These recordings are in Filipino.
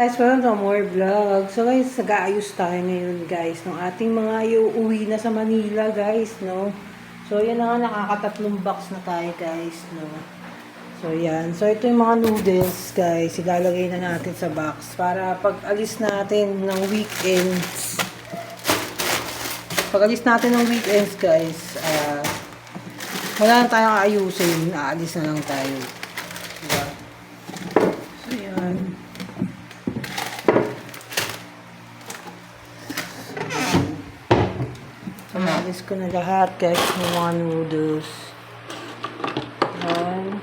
Guys, welcome to more vlog. So guys, nag-aayos tayo ngayon guys ng ating mga iuuwi na sa Manila guys, no? So yan na nga, nakakatatlong box na tayo guys, no? So yan. So ito yung mga noodles guys, ilalagay na natin sa box para pag alis natin ng weekends. Pag alis natin ng weekends guys, ah, wala na tayong ayusin, aalis na lang tayo. Diba? Ko na lahat ng mga noodles. Yan.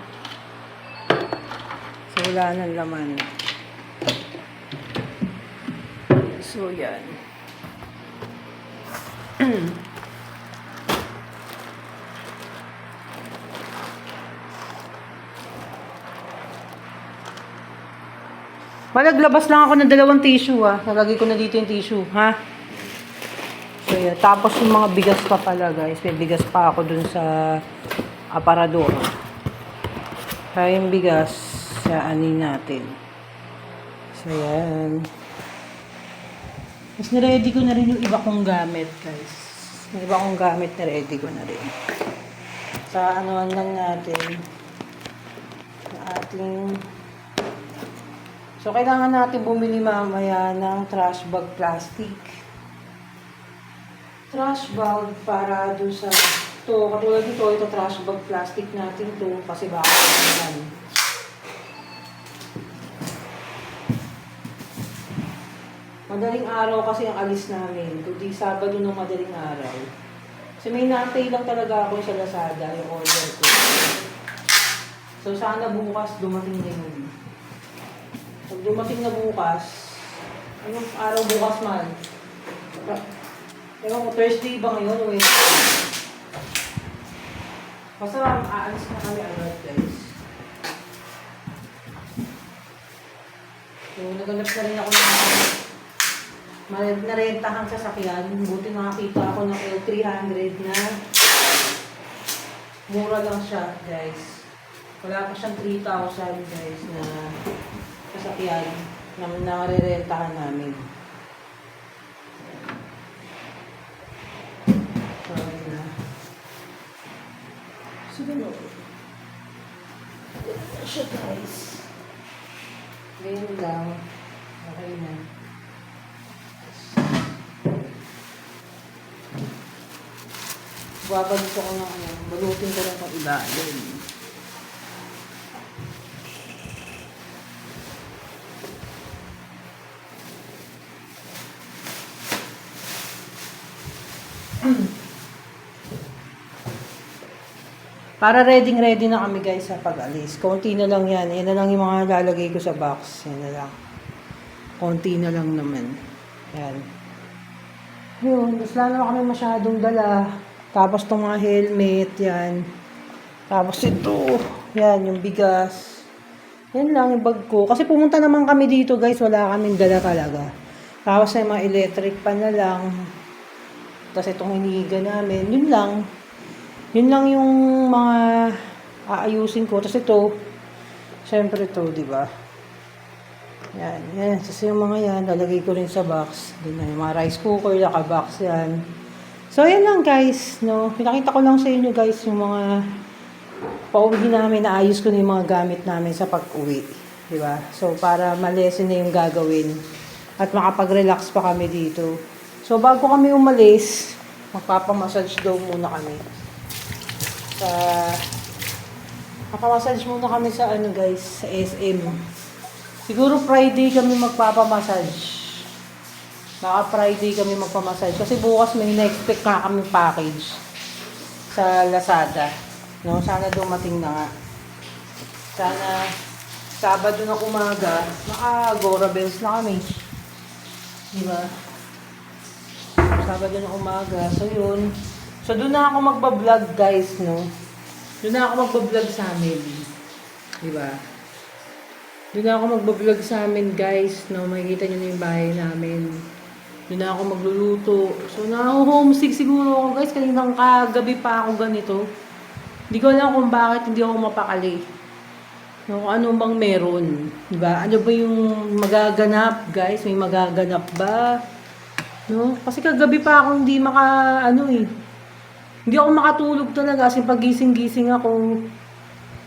So, wala nang laman. So, yan. Malaglabas lang ako ng dalawang tissue ah. Nalagay ko na dito yung tissue, ha? Tapos yung mga bigas pa pala, guys. May bigas pa ako dun sa aparador. Kaya yung bigas, saanin natin. So, yan. Tapos niready ko na rin yung iba kong gamit, guys. Yung iba kong gamit, niready ko na rin. Sa anuan lang natin. Sa ating... So, kailangan natin bumili mamaya ng trash bag plastic trash bag para dun sa to. Katulad nito ito trash bag plastic natin to kasi baka naman madaling araw kasi ang alis namin kundi Sabado ng madaling araw. Kasi may naantay lang talaga ako sa Lazada yung order ko. So sana bukas dumating na yun. Pag dumating na bukas anong araw bukas man Ewan ko, Thursday ba ngayon Wednesday? Basta aalis na kami agad, guys. So, naganap na rin ako ng narentahang sasakyan. Buti nakakita ako ng L300 na mura lang siya, guys. Wala pa siyang 3,000, guys, na sasakyan na narirentahan namin. No. Ganun siya guys. Ganyan lang. Okay na. Babalik ko ng ano, balutin ko lang ng ilalim. Para ready ready na kami guys sa pag-alis. Konti na lang yan. Yan na lang yung mga lalagay ko sa box. Yan na lang. Konti na lang naman. Yan. Yun. Tapos lalo kami masyadong dala. Tapos itong mga helmet. Yan. Tapos ito. Yan. Yung bigas. Yan lang yung bag ko. Kasi pumunta naman kami dito guys. Wala kaming dala talaga. Tapos yung mga electric pa na lang. Tapos itong hinihiga namin. Yun lang. Yun lang yung mga aayusin ko. Tapos ito, syempre ito, di ba? Yan, yan. Tapos yung mga yan, lalagay ko rin sa box. Din yung mga rice cooker, naka-box yan. So, yan lang guys, no? Pinakita ko lang sa inyo guys yung mga pauwi namin, naayos ko na yung mga gamit namin sa pag-uwi. Di ba? So, para malesen na yung gagawin. At makapag-relax pa kami dito. So, bago kami umalis, magpapamassage daw muna kami sa Nakamassage muna kami sa ano guys, sa SM. Siguro Friday kami magpapamassage. Baka Friday kami magpamassage. Kasi bukas may na-expect na kami package sa Lazada. No, sana dumating na nga. Sana Sabado na umaga, naka-Gora Bells na kami. Di ba? Sabado na umaga. So, yun. So, doon na ako magbablog, guys, no? Doon na ako magbablog sa amin. Di ba? Doon na ako magbablog sa amin, guys, no? Makikita nyo na yung bahay namin. Doon na ako magluluto. So, na-homesick siguro ako, guys. Kaninang kagabi pa ako ganito. Hindi ko alam kung bakit hindi ako mapakali. No, kung ano bang meron, 'di ba? Ano ba yung magaganap, guys? May magaganap ba? No? Kasi kagabi pa ako hindi maka ano eh. Hindi ako makatulog talaga kasi pagising-gising ako.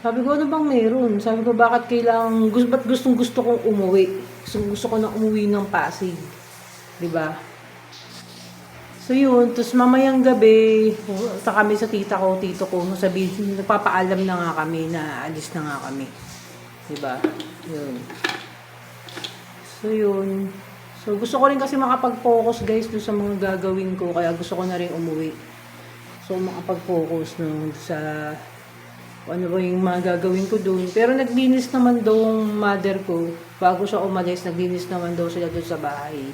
Sabi ko, ano bang meron? Sabi ko, bakit kailangan, gusto, ba't gustong gusto kong umuwi? Gusto, gusto ko na umuwi ng Pasig. ba? So yun, tapos mamayang gabi, punta kami sa tita ko, tito ko, sabihin, nagpapaalam na nga kami na alis na nga kami. Diba? Yun. So yun. So gusto ko rin kasi makapag-focus guys doon sa mga gagawin ko, kaya gusto ko na rin umuwi. So makapag-focus no, sa ano ba yung mga gagawin ko doon. Pero naglinis naman daw ang mother ko. Bago siya umalis, naglinis naman daw sila doon sa bahay.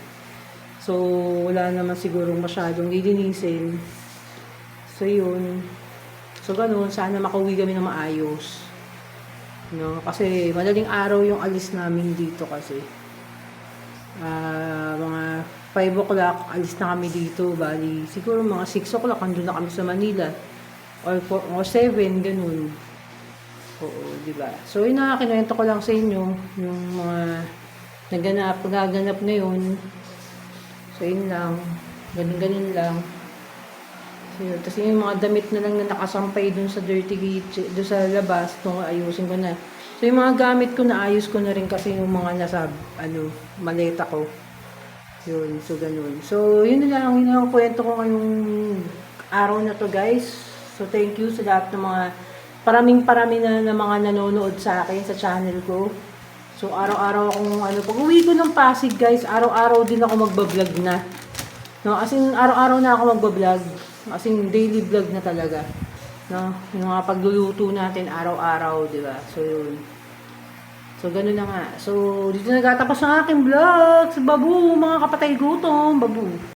So, wala naman siguro masyadong lilinisin. So, yun. So, ganun. Sana makauwi kami ng maayos. No? Kasi, madaling araw yung alis namin dito kasi. Ah, mga 5 o'clock, alis na kami dito. Bali, siguro mga 6 o'clock, andun na kami sa Manila. Or, 4, or 7, ganun. Oo, di ba? So, yun na, kinuwento ko lang sa inyo, yung mga naganap, gaganap na yun. So, yun lang. Ganun-ganun lang. So, yun. Tapos yung mga damit na lang na nakasampay dun sa dirty gate, dun sa labas, itong ayusin ko na. So, yung mga gamit ko na ayos ko na rin kasi yung mga nasa, ano, maleta ko. Yun, so ganun. So, yun na lang, yun ang kwento ko ngayong araw na to, guys. So, thank you sa lahat ng mga, paraming parami na, na mga nanonood sa akin sa channel ko. So, araw-araw akong, ano, pag uwi ko ng Pasig, guys, araw-araw din ako magbablog na. No, as in, araw-araw na ako magbablog. As in, daily vlog na talaga. No, yung mga pagluluto natin araw-araw, di ba? So, yun. So, ganun na nga. So, dito nagtatapos ang aking vlog. Babu, mga kapatay gutom. Babu.